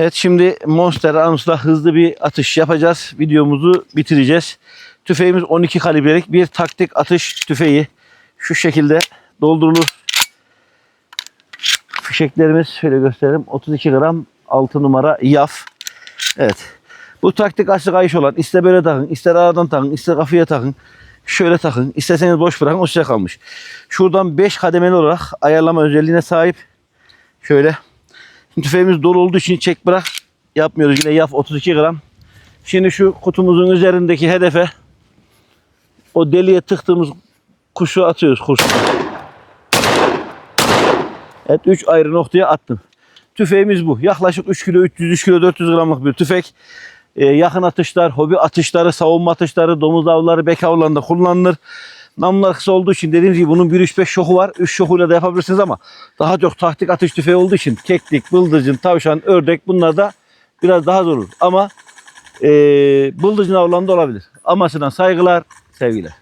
Evet şimdi Monster Arms'la hızlı bir atış yapacağız. Videomuzu bitireceğiz. Tüfeğimiz 12 kalibrelik bir taktik atış tüfeği. Şu şekilde doldurulur. Fişeklerimiz şöyle göstereyim. 32 gram 6 numara yaf. Evet. Bu taktik açık ayış olan ister böyle takın, ister aradan takın, ister kafaya takın. Şöyle takın. isterseniz boş bırakın o size kalmış. Şuradan 5 kademeli olarak ayarlama özelliğine sahip. Şöyle. Tüfeğimiz dolu olduğu için çek bırak yapmıyoruz. Yine yaf 32 gram. Şimdi şu kutumuzun üzerindeki hedefe o deliğe tıktığımız kuşu atıyoruz kurşun. Evet 3 ayrı noktaya attım. Tüfeğimiz bu. Yaklaşık 3 kilo 300 3 kilo 400 gramlık bir tüfek. Ee, yakın atışlar, hobi atışları, savunma atışları, domuz avları, bek avlarında kullanılır. Namlular kısa olduğu için dediğimiz gibi bunun 1-3-5 şoku var. 3 şokuyla da yapabilirsiniz ama daha çok taktik atış tüfeği olduğu için keklik, bıldırcın, tavşan, ördek bunlar da biraz daha zor olur. Ama ee, bıldırcın avlarında olabilir. Amasına saygılar, sevgiler.